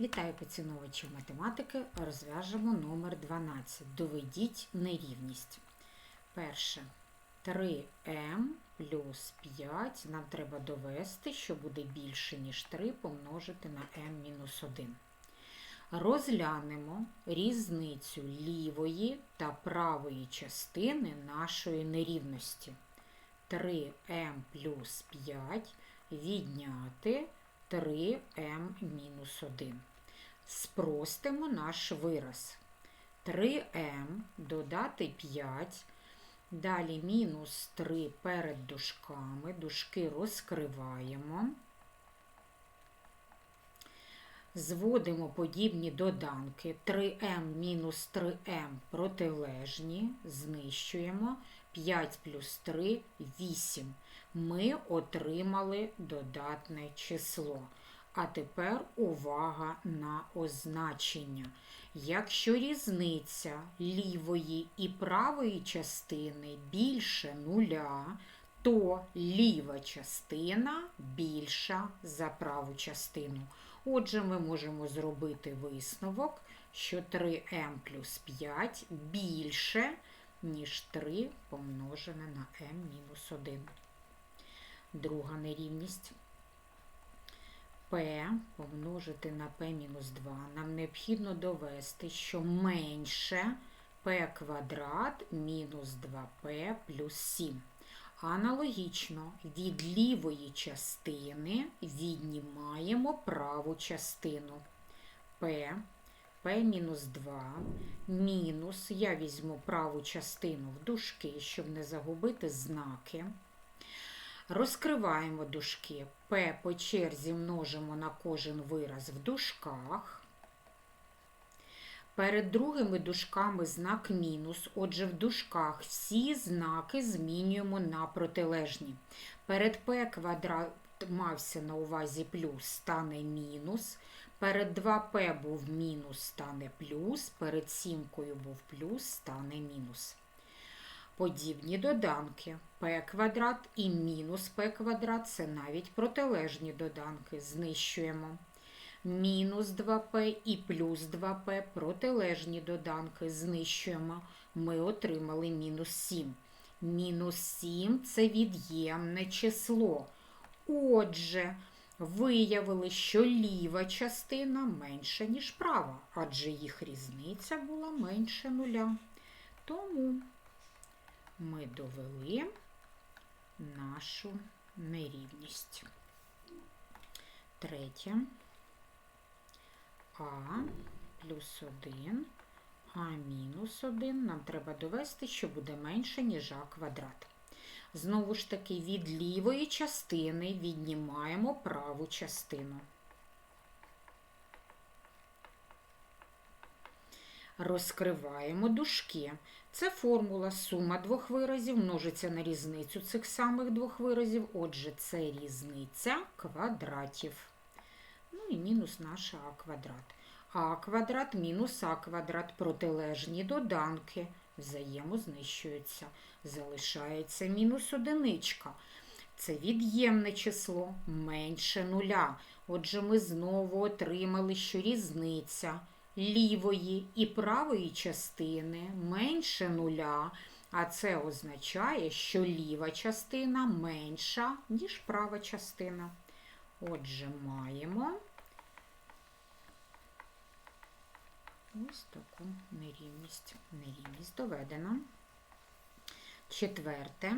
Вітаю поціновувачів математики. Розв'яжемо номер 12. Доведіть нерівність. Перше. 3m плюс 5 нам треба довести, що буде більше, ніж 3 помножити на m мінус 1. Розглянемо різницю лівої та правої частини нашої нерівності. 3m плюс 5 відняти 3m мінус 1. Спростимо наш вираз. 3m додати 5. Далі мінус 3 перед дужками. Дужки розкриваємо. Зводимо подібні доданки. 3m мінус 3m протилежні. Знищуємо. 5 плюс 3 8. Ми отримали додатне число. А тепер увага на означення. Якщо різниця лівої і правої частини більше нуля, то ліва частина більша за праву частину. Отже, ми можемо зробити висновок, що 3m плюс 5 більше, ніж 3 помножене на m-1. Друга нерівність. P помножити на P-2. Нам необхідно довести, що менше P квадрат мінус 2P плюс 7. Аналогічно від лівої частини віднімаємо праву частину P, P-2 мінус, я візьму праву частину в дужки, щоб не загубити знаки. Розкриваємо дужки. P по черзі множимо на кожен вираз в дужках. Перед другими дужками знак мінус. Отже, в дужках всі знаки змінюємо на протилежні. Перед P квадрат мався на увазі плюс, стане мінус. Перед 2P був мінус, стане плюс. Перед сімкою був плюс, стане мінус. Подібні доданки p квадрат і мінус p квадрат це навіть протилежні доданки. Знищуємо. Мінус 2p і плюс 2p протилежні доданки. Знищуємо. Ми отримали мінус 7. Мінус 7 це від'ємне число. Отже, виявили, що ліва частина менша, ніж права, адже їх різниця була менше нуля. Тому ми довели нашу нерівність. Третє. А плюс 1, а мінус 1 нам треба довести, що буде менше, ніж а квадрат. Знову ж таки, від лівої частини віднімаємо праву частину. Розкриваємо дужки. Це формула сума двох виразів множиться на різницю цих самих двох виразів. Отже, це різниця квадратів. Ну і мінус наша а квадрат. А квадрат мінус а квадрат протилежні доданки взаємознищуються. Залишається мінус одиничка. Це від'ємне число менше нуля. Отже, ми знову отримали, що різниця лівої і правої частини менше нуля, а це означає, що ліва частина менша, ніж права частина. Отже, маємо ось таку нерівність. Нерівність доведена. Четверте.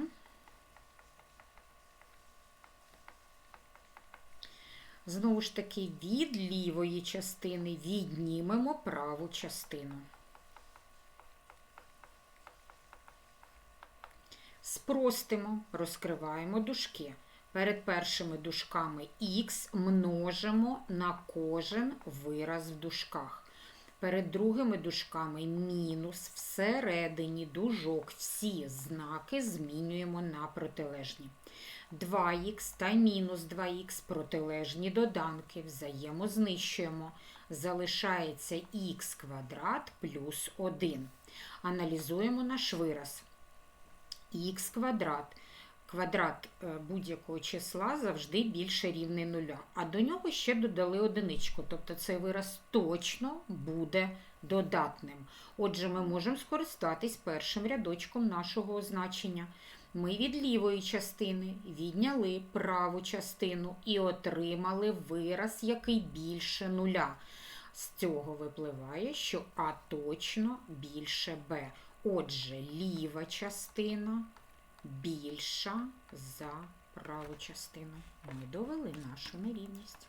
Знову ж таки, від лівої частини віднімемо праву частину. Спростимо, розкриваємо дужки. Перед першими дужками х множимо на кожен вираз в дужках. Перед другими дужками мінус всередині дужок всі знаки змінюємо на протилежні. 2х та мінус 2х протилежні доданки взаємознищуємо. Залишається х квадрат плюс 1. Аналізуємо наш вираз. х квадрат. Квадрат е, будь-якого числа завжди більше рівний нуля. А до нього ще додали одиничку, тобто цей вираз точно буде додатним. Отже, ми можемо скористатись першим рядочком нашого означення. Ми від лівої частини відняли праву частину і отримали вираз, який більше нуля. З цього випливає, що А точно більше Б. Отже, ліва частина більша за праву частину. Ми довели нашу нерівність.